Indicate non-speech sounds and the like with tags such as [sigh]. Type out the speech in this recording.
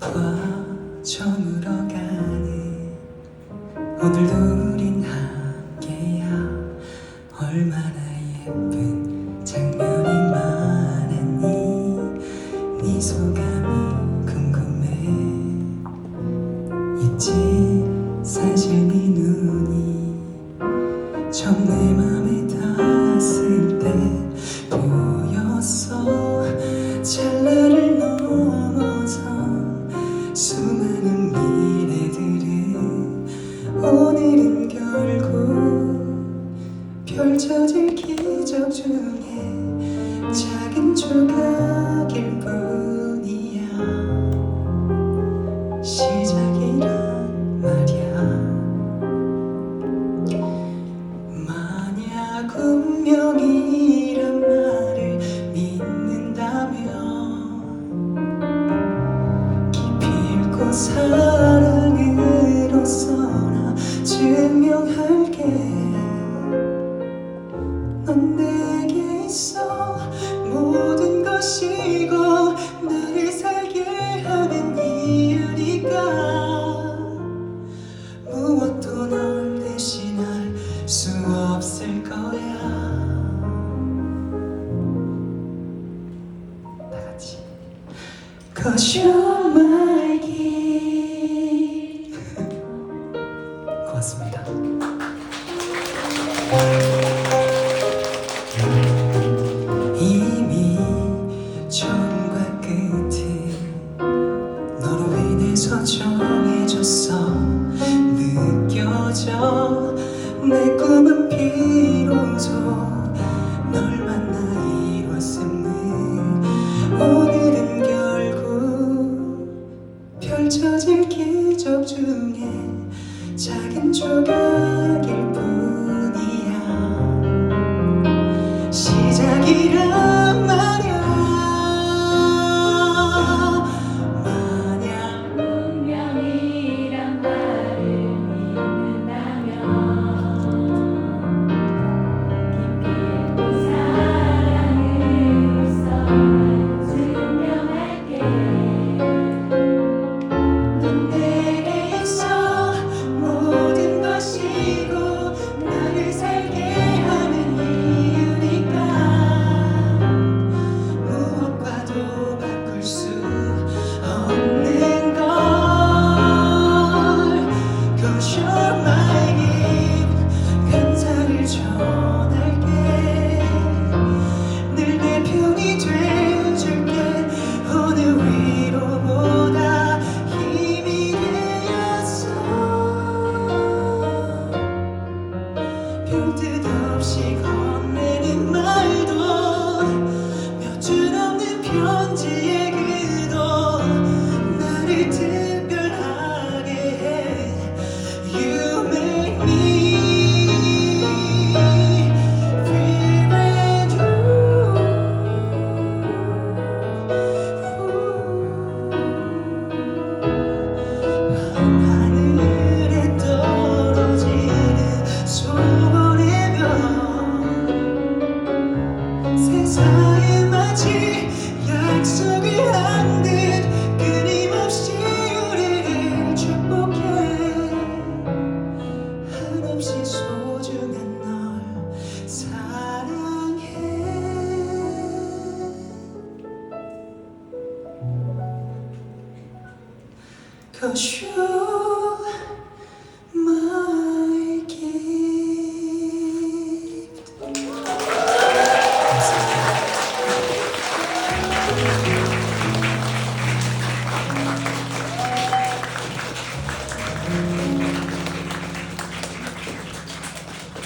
과정으로 가네 오늘도 우린 함께야. 얼마나 예쁜 장면이 많았니? 네 소감이 궁금해. 있지 사실 네 눈. 펼쳐질 기적 중에 작은 조각일 뿐이야. 시작이란 말이야. 만약 운명이란 말을 믿는다면 깊이 있고 사 넌 내게 있어 모든 것이고 나를 살게 하는 이유니까. 무엇도 널 대신할 수 없을 거야. 다 같이. Cause gift [laughs] 고맙습니다 느껴져 내 꿈은 비로소 널 만나 이뤘음을 오늘은 결국 펼쳐질 기적 중에 작은 조각 없이 건네는 말도 몇 줄 없는 편지의 세상에 마치 약속을 한듯 끊임없이 우리를 축복해. 한없이 소중한 널 사랑해. Cause you